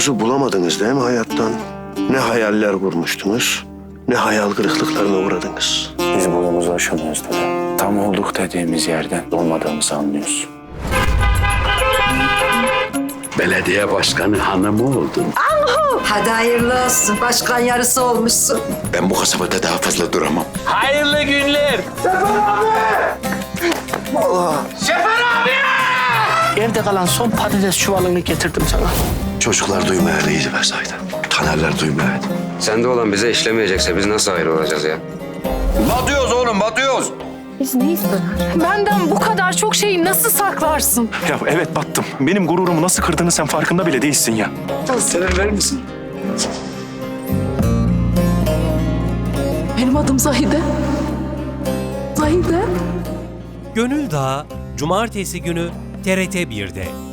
Umduğunuzu bulamadınız değil mi hayattan? Ne hayaller kurmuştunuz, ne hayal kırıklıklarına uğradınız. Biz boyumuzu aşamıyoruz dede. Tam olduk dediğimiz yerden olmadığımızı anlıyoruz. Belediye başkanı hanımı oldun. Hadi hayırlı olsun. Başkan yarısı olmuşsun. Ben bu kasabada daha fazla duramam. Hayırlı günler. Evde kalan son patates çuvalını getirdim sana. Çocuklar duymaya değildi be Zahide. Tanerler duymaya. Sende olan bize işlemeyecekse biz nasıl ayrı olacağız ya? Batıyoruz oğlum batıyoruz. Benden bu kadar çok şeyi nasıl saklarsın? Ya evet battım. Benim gururumu nasıl kırdığını sen farkında bile değilsin ya. Selam verir misin? Benim adım Zahide. Zahide. Gönül Dağı Cumartesi günü TRT 1'de.